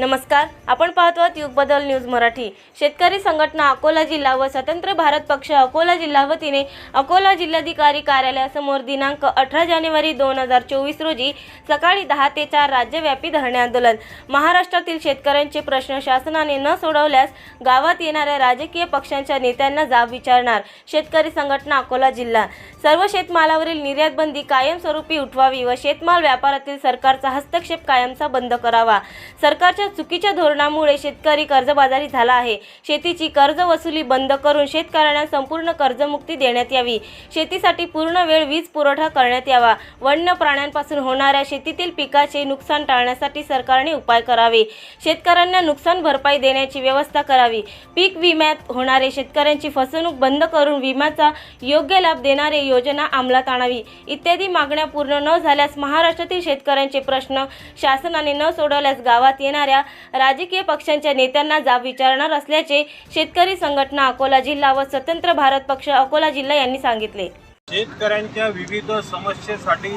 नमस्कार आपण पाहतो आहात युग बदल न्यूज मराठी. शेतकरी संघटना अकोला जिल्हा व स्वतंत्र भारत पक्ष अकोला जिल्हा वतीने अकोला जिल्हाधिकारी कार्यालयासमोर दिनांक अठरा जानेवारी दोन हजार चोवीस रोजी सकाळी दहा ते चार राज्यव्यापी धरणे आंदोलन. महाराष्ट्रातील शेतकऱ्यांचे प्रश्न शासनाने न सोडवल्यास गावात येणाऱ्या राजकीय पक्षांच्या नेत्यांना जाब विचारणार शेतकरी संघटना अकोला जिल्हा. सर्व शेतमालावरील निर्यात बंदी कायमस्वरूपी उठवावी व शेतमाल व्यापारातील सरकारचा हस्तक्षेप कायमचा बंद करावा. सरकारच्या चुकीच्या धोरणामुळे शेतकरी कर्जबाजारी झाला आहे. शेतीची कर्ज वसुली बंद करून शेतकऱ्यांना संपूर्ण कर्जमुक्ती देण्यात यावी. शेतीसाठी पूर्ण वेळ वीज पुरवठा करण्यात यावा. वन्य प्राण्यांपासून होणाऱ्या शेतीतील पिकाचे नुकसान टाळण्यासाठी सरकारने उपाय करावे. शेतकऱ्यांना नुकसान भरपाई देण्याची व्यवस्था करावी. पीक विम्यात होणारे शेतकऱ्यांची फसवणूक बंद करून विम्याचा योग्य लाभ देणारे योजना अंमलात आणावी. इत्यादी मागण्या पूर्ण न झाल्यास महाराष्ट्रातील शेतकऱ्यांचे प्रश्न शासनाने न सोडवल्यास गावात येणारे येणाऱ्या राजकीय पक्षांच्या नेत्यांना जाब विचारणार असल्याचे शेतकरी संघटना अकोला जिल्हा व स्वतंत्र भारत पक्ष अकोला जिल्हा यांनी सांगितले. शेतकऱ्यांच्या विविध समस्येसाठी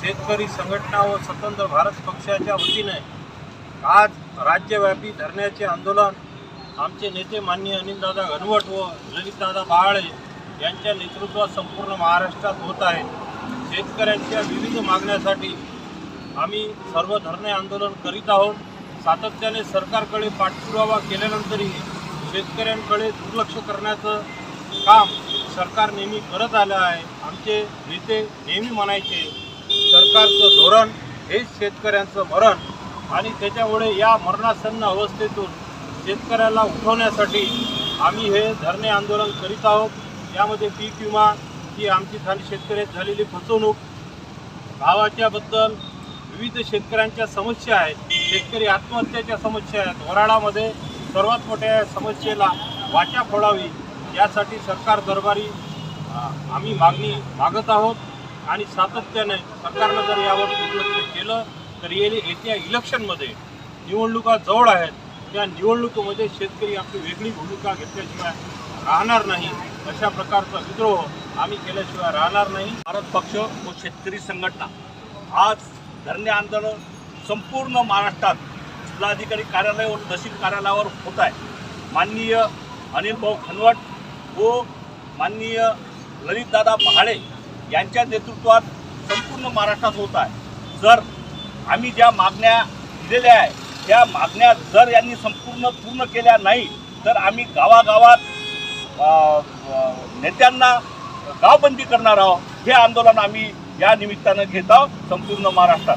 शेतकरी संघटना व स्वतंत्र भारत पक्षाच्या वतीने आज राज्यव्यापी धरण्याचे आंदोलन आमचे नेते माननीय अनिलदादा घनवट व ललितदादा बाळे यांच्या नेतृत्वात संपूर्ण महाराष्ट्रात होत आहे. शेतकऱ्यांच्या विविध मागण्यासाठी आम्ही सर्व धरणे आंदोलन करीत आहोत. सातत्याने सरकारकडे पाठपुरावा केल्यानंतरही शेतकऱ्यांकडे दुर्लक्ष करण्याचं काम सरकार नेहमी करत आलं आहे. आमचे नेते नेहमी म्हणायचे सरकारचं धोरण हेच शेतकऱ्यांचं मरण आणि त्याच्यामुळे या मरणासन्न अवस्थेतून शेतकऱ्याला उठवण्यासाठी आम्ही हे धरणे आंदोलन करीत आहोत. यामध्ये पीक विमा ही आमची झाली शेतकऱ्यात झालेली फसवणूक गावाच्याबद्दल विविध शेतकऱ्यांच्या समस्या आहेत. शेतकरी आत्महत्याच्या समस्या आहेत. वराडामध्ये सर्वात मोठ्या समस्येला वाचा फोडावी यासाठी सरकार दरबारी आम्ही मागणी मागत आहोत आणि सातत्याने सरकारनं जर यावर दुर्लक्ष केलं तर येले येत्या इलेक्शनमध्ये निवडणुका जवळ आहेत. त्या निवडणुकीमध्ये शेतकरी आपली वेगळी भूमिका घेतल्याशिवाय राहणार नाही. अशा प्रकारचा विद्रोह आम्ही केल्याशिवाय राहणार नाही. भारत पक्ष व शेतकरी संघटना आज धरणे आंदोलन संपूर्ण महाराष्ट्रात जिल्हाधिकारी कार्यालयावर तहसील कार्यालयावर होत आहे. माननीय अनिल भाऊ खनवट व माननीय ललितदादा पहाडे यांच्या नेतृत्वात संपूर्ण महाराष्ट्रात होत आहे. जर आम्ही ज्या मागण्या दिलेल्या आहे त्या मागण्या जर यांनी संपूर्ण पूर्ण केल्या नाही तर आम्ही गावागावात नेत्यांना गावबंदी करणार आहोत. हे आंदोलन आम्ही या निमित्तानं घेत आहोत संपूर्ण महाराष्ट्रात.